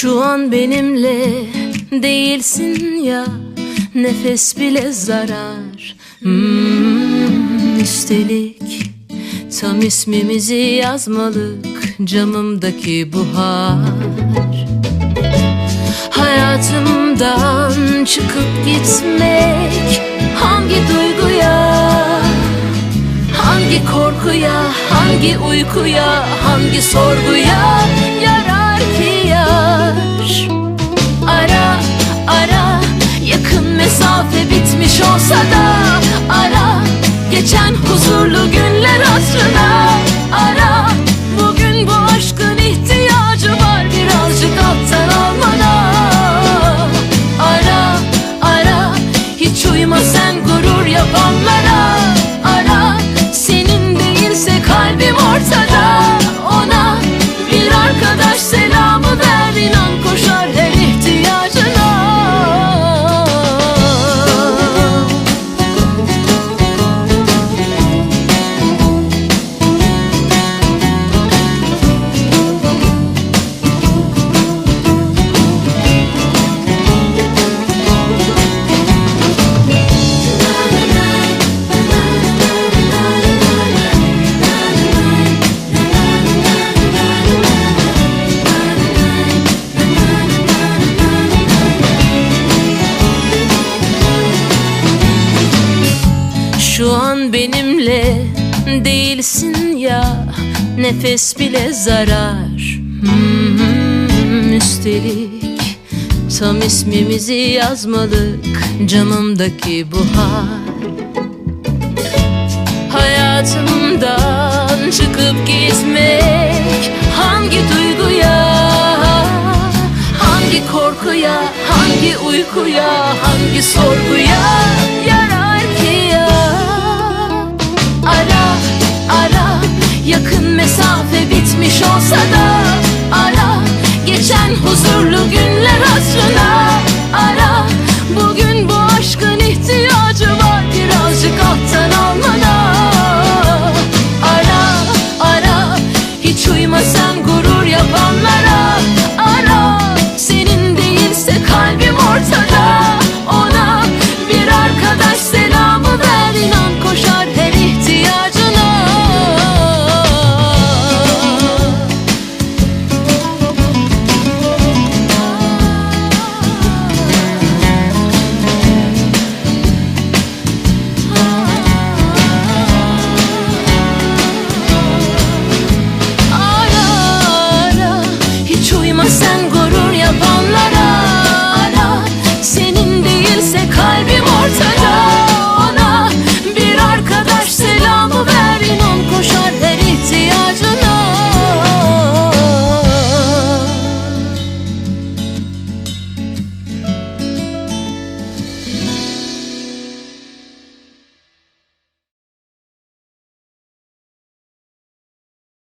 Şu an benimle değilsin ya Nefes bile zarar. Hmm, Üstelik Tam ismimizi yazmalık Camımdaki buhar. Hayatımdan çıkıp gitmek Hangi duyguya Hangi korkuya, hangi uykuya, hangi sorguya yarar değilsin ya Nefes bile zarar. Hmm, Üstelik Tam ismimizi yazmalık Camımdaki buhar Hayatımdan çıkıp gitmek Hangi duyguya Hangi korkuya Hangi uykuya Hangi sorguya Yarar ki ya? Ara ara olsa da ara. Geçen huzurlu gün